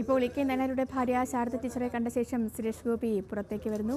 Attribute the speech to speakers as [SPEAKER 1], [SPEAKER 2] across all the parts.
[SPEAKER 1] ഇപ്പോൾ E K നായനാരുടെ ഭാര്യ ശാരദ ടീച്ചറെ കണ്ട ശേഷം സുരേഷ് ഗോപി പുറത്തേക്ക് വരുന്നു.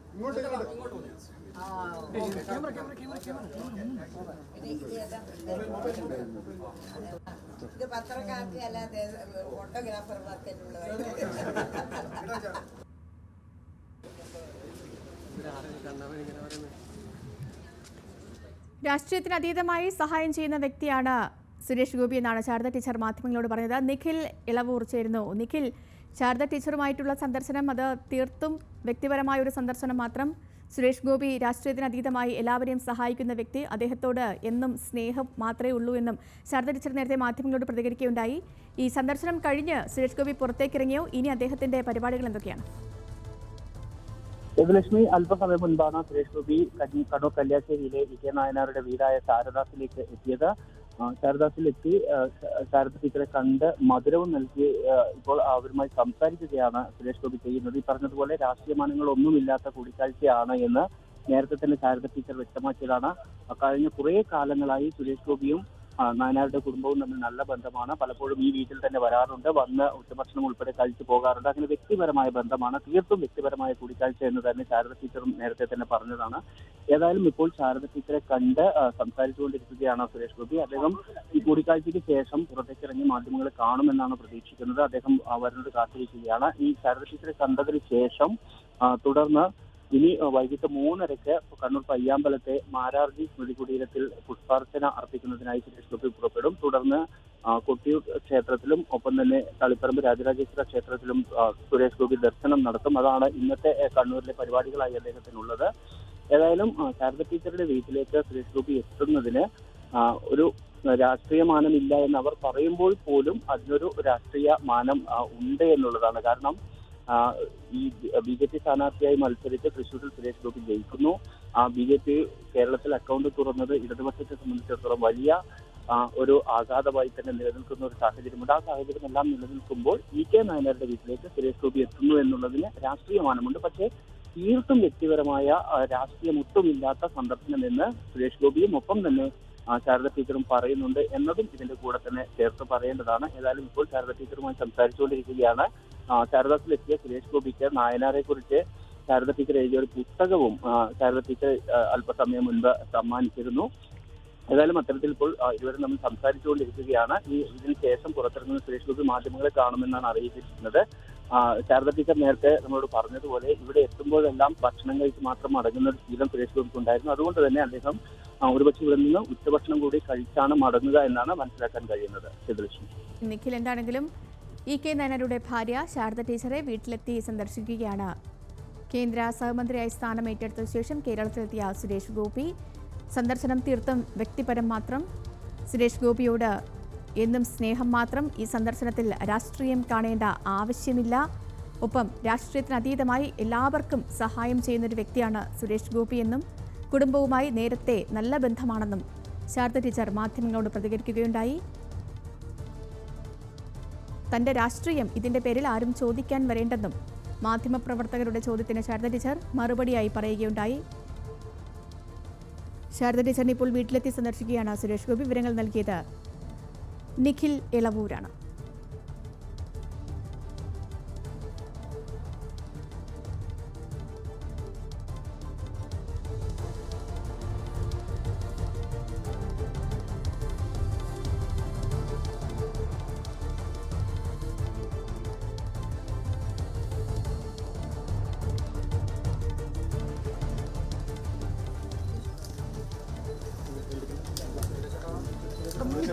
[SPEAKER 2] ഇത് പത്രക്കാർക്ക് അല്ലാതെ ഫോട്ടോഗ്രാഫർമാർക്കുള്ള
[SPEAKER 1] രാഷ്ട്രീയത്തിന് അതീതമായി സഹായം ചെയ്യുന്ന വ്യക്തിയാണ് സുരേഷ് ഗോപി എന്നാണ് ശാരദ ടീച്ചർ മാധ്യമങ്ങളോട് പറഞ്ഞത്. നിഖിൽ ഇളവൂർ ചേരുന്നു. നിഖിൽ ശാരദ ടീച്ചറുമായിട്ടുള്ള സന്ദർശനം അത് തീർത്തും വ്യക്തിപരമായ ഒരു സന്ദർശനം മാത്രം. സുരേഷ് ഗോപി രാഷ്ട്രീയത്തിന് അതീതമായി എല്ലാവരെയും സഹായിക്കുന്ന വ്യക്തി. അദ്ദേഹത്തോട് എന്നും സ്നേഹം മാത്രമേ ഉള്ളൂ എന്നും ശാരദ ടീച്ചർ നേരത്തെ മാധ്യമങ്ങളോട് പ്രതികരിക്കുകയുണ്ടായി. ഈ സന്ദർശനം കഴിഞ്ഞ് സുരേഷ് ഗോപി പുറത്തേക്കിറങ്ങിയോ? ഇനി അദ്ദേഹത്തിന്റെ പരിപാടികൾ എന്തൊക്കെയാണ്?
[SPEAKER 3] ദേവലക്ഷ്മി അല്പസമയം മുൻപാണ് സുരേഷ് ഗോപി കണ്ണൂർ കല്യാശ്ശേരിയിലെ വിജയനായനാരുടെ വീടായ ശാരദാസിലേക്ക് എത്തിയത്. ശാരദാസിലെത്തി ശാരദ ടീച്ചറെ കണ്ട് മധുരവും നൽകി ഇപ്പോൾ അവരുമായി സംസാരിക്കുകയാണ് സുരേഷ് ഗോപി ചെയ്യുന്നത്. ഈ പറഞ്ഞതുപോലെ രാഷ്ട്രീയ മാനങ്ങളൊന്നുമില്ലാത്ത കൂടിക്കാഴ്ചയാണ് എന്ന് നേരത്തെ തന്നെ ശാരദ ടീച്ചർ വ്യക്തമാക്കിയതാണ്. കഴിഞ്ഞ കുറേ കാലങ്ങളായി സുരേഷ് ഗോപിയും നായനാരുടെ കുടുംബവും തമ്മിൽ നല്ല ബന്ധമാണ്. പലപ്പോഴും ഈ വീട്ടിൽ തന്നെ വരാറുണ്ട്. വന്ന് ഉച്ചഭക്ഷണം ഉൾപ്പെടെ കഴിച്ചു പോകാറുണ്ട്. അങ്ങനെ വ്യക്തിപരമായ ബന്ധമാണ്. തീർത്തും വ്യക്തിപരമായ കൂടിക്കാഴ്ച എന്ന് തന്നെ ശാരദ ടീച്ചറും നേരത്തെ തന്നെ പറഞ്ഞതാണ്. ഏതായാലും ഇപ്പോൾ ശാരദ ടീച്ചറെ കണ്ട് സംസാരിച്ചുകൊണ്ടിരിക്കുകയാണ് സുരേഷ് ഗോപി. അദ്ദേഹം ഈ കൂടിക്കാഴ്ചയ്ക്ക് ശേഷം പുറത്തേക്ക് ഇറങ്ങി മാധ്യമങ്ങളെ കാണുമെന്നാണ് പ്രതീക്ഷിക്കുന്നത്. അദ്ദേഹം വരുന്നത് കാത്തിരിക്കുകയാണ്. ഈ ശാരദ ടീച്ചറെ കണ്ടതിന് ശേഷം തുടർന്ന് ഇനി വൈകിട്ട് മൂന്നരയ്ക്ക് കണ്ണൂർ പയ്യാമ്പലത്തെ മാരാർജി സ്മൃതി കുടീരത്തിൽ പുഷ്പാർച്ചന അർപ്പിക്കുന്നതിനായി സുരേഷ് ഗോപി പുറപ്പെടും. തുടർന്ന് കൊട്ടിയൂർ ക്ഷേത്രത്തിലും ഒപ്പം തന്നെ തളിപ്പറമ്പ് രാജരാജേശ്വര ക്ഷേത്രത്തിലും സുരേഷ് ഗോപി ദർശനം നടത്തും. അതാണ് ഇന്നത്തെ കണ്ണൂരിലെ പരിപാടികളായി അദ്ദേഹത്തിനുള്ളത്. ഏതായാലും ശാരദ ടീച്ചറുടെ വീട്ടിലേക്ക് സുരേഷ് ഗോപി എത്തുന്നതിന് ഒരു രാഷ്ട്രീയ മാനമില്ല എന്ന് അവർ പറയുമ്പോൾ പോലും അതിനൊരു രാഷ്ട്രീയ മാനം ഉണ്ട് എന്നുള്ളതാണ്. കാരണം ഈ ബി ജെ പി സ്ഥാനാർത്ഥിയായി മത്സരിച്ച് തൃശ്ശൂരിൽ സുരേഷ് ഗോപി ജയിക്കുന്നു. ആ ബി ജെ പി കേരളത്തിൽ അക്കൗണ്ട് തുറന്നത് ഇടതുപക്ഷത്തെ സംബന്ധിച്ചിടത്തോളം വലിയ ഒരു ആഘാതമായി തന്നെ നിലനിൽക്കുന്ന ഒരു സാഹചര്യമുണ്ട്. ആ സാഹചര്യം എല്ലാം നിലനിൽക്കുമ്പോൾ ഇ കെ നായനാരുടെ വീട്ടിലേക്ക് സുരേഷ് ഗോപി എത്തുന്നു എന്നുള്ളതിന് രാഷ്ട്രീയമാനമുണ്ട് പക്ഷേ തീർത്തും വ്യക്തിപരമായ രാഷ്ട്രീയം രാഷ്ട്രീയമൊട്ടുമില്ലാത്ത സന്ദർശനം എന്ന് സുരേഷ് ഗോപിയും ഒപ്പം തന്നെ ശാരദ ടീച്ചറും പറയുന്നുണ്ട് എന്നതും ഇതിന്റെ കൂടെ തന്നെ ചേർത്ത് പറയേണ്ടതാണ്. ഏതായാലും ഇപ്പോൾ ശാരദ ടീച്ചറുമായി സംസാരിച്ചുകൊണ്ടിരിക്കുകയാണ്. ശാരദാസിലെത്തിയ സുരേഷ് ഗോപിക്ക് നായനാരെ കുറിച്ച് ശാരദ ടീച്ചർ എഴുതിയ ഒരു പുസ്തകവും ശാരദ ടീച്ചർ അല്പസമയം മുൻപ് സമ്മാനിച്ചിരുന്നു. ഏതായാലും അത്തരത്തിൽ ഇപ്പോൾ ഇരുവരും നമ്മൾ സംസാരിച്ചുകൊണ്ടിരിക്കുകയാണ്. ഈ ഇതിന് ശേഷം പുറത്തിറങ്ങുന്ന സുരേഷ് ഗോപി മാധ്യമങ്ങളെ കാണുമെന്നാണ് അറിയിച്ചിരിക്കുന്നത്. ശാരദ ടീച്ചർ നേരത്തെ നമ്മളോട് പറഞ്ഞതുപോലെ ഇവിടെ എത്തുമ്പോഴെല്ലാം ഭക്ഷണം കഴിച്ച് മാത്രം അടങ്ങുന്ന ഒരു ശീലം സുരേഷ് ഗോപിക്ക് ഉണ്ടായിരുന്നു അതുകൊണ്ട് തന്നെ അദ്ദേഹം ഒരുപക്ഷെ ഇവിടെ നിന്ന് ഉച്ചഭക്ഷണം കൂടി കഴിച്ചാണ് മടങ്ങുക എന്നാണ് മനസ്സിലാക്കാൻ കഴിയുന്നത്. സിദ്ധലക്ഷ്മി
[SPEAKER 1] നിഖിൽ എന്താണെങ്കിലും ഇ കെ നയനരുടെ ഭാര്യ ശാരദ ടീച്ചറെ വീട്ടിലെത്തി സന്ദർശിക്കുകയാണ്. കേന്ദ്ര സഹമന്ത്രിയായി സ്ഥാനം ഏറ്റെടുത്ത ശേഷം കേരളത്തിലെത്തിയ സുരേഷ് ഗോപി സന്ദർശനം തീർത്തും വ്യക്തിപരം മാത്രം. സുരേഷ് ഗോപിയോട് എന്നും സ്നേഹം മാത്രം ഈ സന്ദർശനത്തിൽ രാഷ്ട്രീയം കാണേണ്ട ആവശ്യമില്ല. ഒപ്പം രാഷ്ട്രീയത്തിനതീതമായി എല്ലാവർക്കും സഹായം ചെയ്യുന്നൊരു വ്യക്തിയാണ് സുരേഷ് ഗോപി എന്നും കുടുംബവുമായി നേരത്തെ നല്ല ബന്ധമാണെന്നും ശാരദ ടീച്ചർ മാധ്യമങ്ങളോട് പ്രതികരിക്കുകയുണ്ടായി. തന്റെ രാഷ്ട്രീയം ഇതിന്റെ പേരിൽ ആരും ചോദിക്കാൻ വരേണ്ടെന്നും മാധ്യമപ്രവർത്തകരുടെ ചോദ്യത്തിന് ശാരദ ടീച്ചർ മറുപടിയായി പറയുകയുണ്ടായി. ശാരദ ടീച്ചറിനെ ഇപ്പോൾ വീട്ടിലെത്തി സന്ദർശിക്കുകയാണ് സുരേഷ് ഗോപി. വിവരങ്ങൾ നൽകിയത് നിഖിൽ ഇളവൂരാണ്